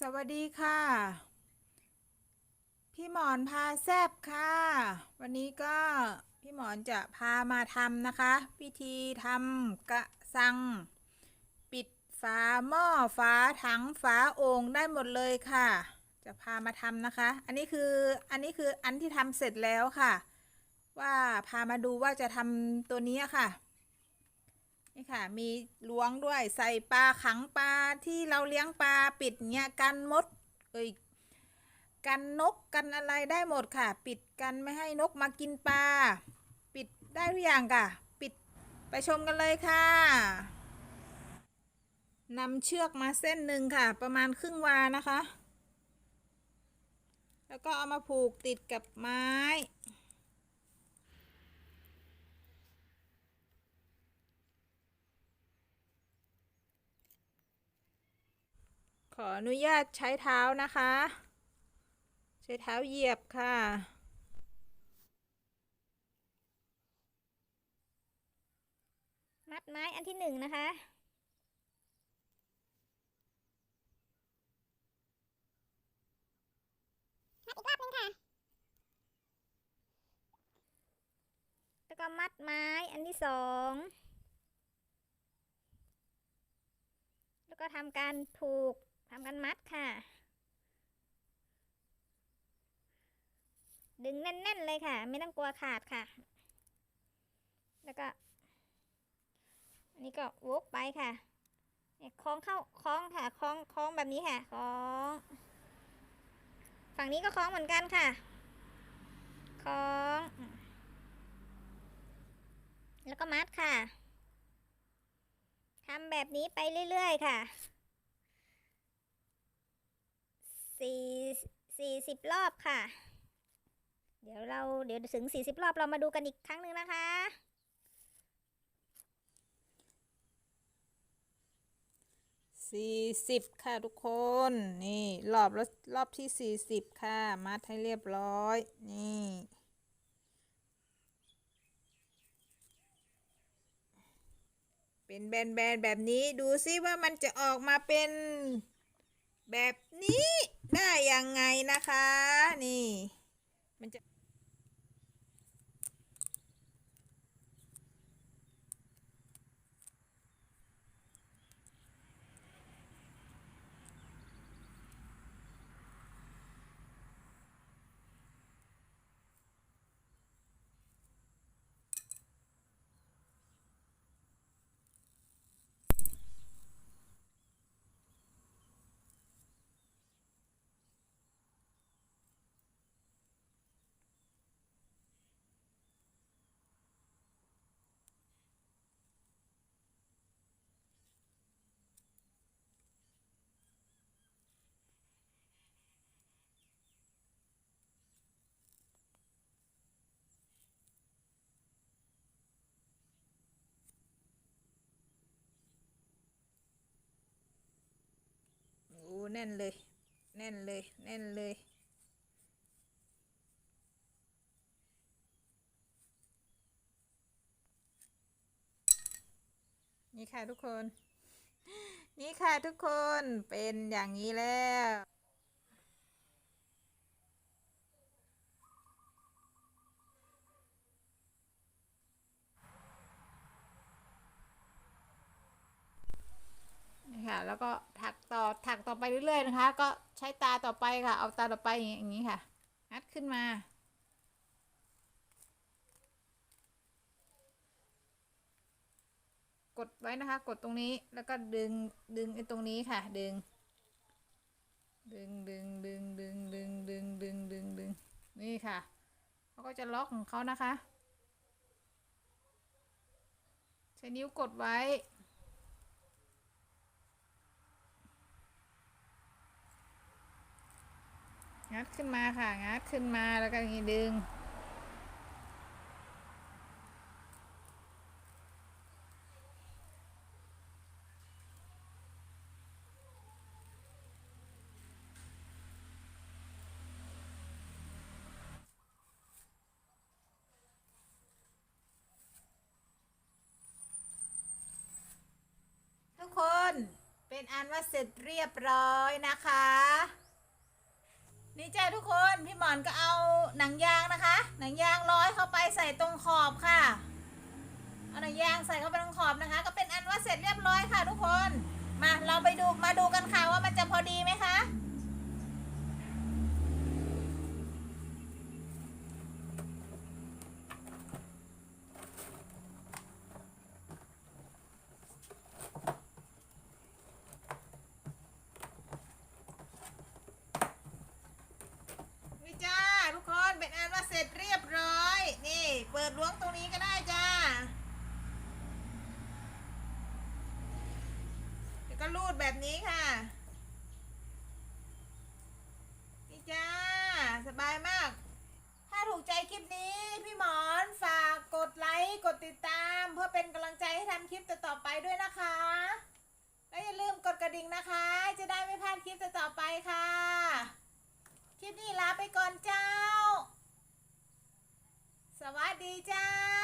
สวัสดีค่ะ พี่หมอนพาแซบค่ะ วันนี้ก็พี่หมอนจะพามาทำนะคะ วิธีทำกระสัง ปิดฝาหม้อฝาถังฝาโอ่งได้หมดเลยค่ะ จะพามาทำนะคะ อันนี้คืออันนี้คืออันที่ทำเสร็จแล้วค่ะ ว่าพามาดูว่าจะทำตัวนี้ค่ะ นี่ค่ะ มีล้วงด้วยใส่ปลาขังปลาที่เราเลี้ยงปลาปิดเงี้ยกันมดเอ้ยกันนกกันอะไรได้หมดค่ะ ปิดกันไม่ให้นกมากินปลาปิดได้ทุกอย่างค่ะ ปิดไปชมกันเลยค่ะนำเชือกมาเส้นหนึ่งค่ะ ประมาณครึ่งวานะคะ แล้วก็เอามาผูกติดกับไม้ ขออนุญาตใช้เท้านะคะ ใช้เท้าเหยียบค่ะ มัดไม้อันที่หนึ่งนะคะ มัดอีกรอบนึงค่ะ แล้วก็มัดไม้อันที่สองแล้วก็ทำการผูก ทำการมัดค่ะ ดึงแน่นๆเลยค่ะ ไม่ต้องกลัวขาดค่ะ แล้วก็อันนี้ก็วกไปค่ะเนี่ยคล้องเข้าคล้องค่ะคล้องคล้องแบบนี้ค่ะคล้อง ฝั่งนี้ก็คล้องเหมือนกันค่ะคล้อง แล้วก็มัดค่ะทำแบบนี้ไปเรื่อยๆค่ะ สี่สี่สิบรอบค่ะ เดี๋ยวเราเดี๋ยวถึงสี่สิบรอบเรามาดูกันอีกครั้งหนึ่งนะคะ สี่สิบค่ะทุกคน นี่รอบแล้วรอบที่สี่สิบค่ะ มัดให้เรียบร้อย นี่เป็นแบนๆแบบนี้ดูซิว่ามันจะออกมาเป็นแบบนี้ ได้ยังไงนะคะ นี่ มันจะ โอ้ แน่นเลย แน่นเลย แน่นเลย นี่ค่ะทุกคน นี่ค่ะทุกคนเป็นอย่างนี้แล้วนี่ค่ะแล้วก็ อถักต่อไปเรื่อยๆนะคะ ก็ใช้ตาต่อไปค่ะ เอาตาต่อไปอย่างนี้ค่ะงัดขึ้นมา กดไว้นะคะ กดตรงนี้แล้วก็ดึงดึงไอ้ตรงนี้ค่ะ ดึง ดึงดึงดึงดึงดึงดึงดึงดึงดึงนี่ค่ะเขาก็จะล็อกของเขานะคะ ใช้นิ้วกดไว้ งัดขึ้นมาค่ะ งัดขึ้นมาแล้วก็อย่างนี้ดึง ทุกคนเเป็นอันว่าเสร็จเรียบร้อยนะคะ นี่จ้าทุกคนพี่หมอนก็เอาหนังยางนะคะ หนังยางร้อยเข้าไปใส่ตรงขอบค่ะเอาหนังยางใส่เข้าไปตรงขอบนะคะ ก็เป็นอันว่าเสร็จเรียบร้อยค่ะ ทุกคนมาเราไปดูมาดูกันค่ะว่ามันจะพอดีไหมคะ นี่จ้าทุกคนเป็นอันว่าเสร็จเรียบร้อย นี่ เปิดล้วงตรงนี้ก็ได้จ้าเดี๋ยว ก็รูดแบบนี้ค่ะ นี่จ้า สบายมาก ถ้าถูกใจคลิปนี้ พี่หมอนฝากกดไลค์ กดติดตาม เพื่อเป็นกำลังใจให้ทำคลิปต่อๆไปด้วยนะคะ และอย่าลืมกดกระดิ่งนะคะ จะได้ไม่พลาดคลิปต่อๆไปค่ะ คลิปนี้ลาไปก่อนเจ้า สวัสดีเจ้า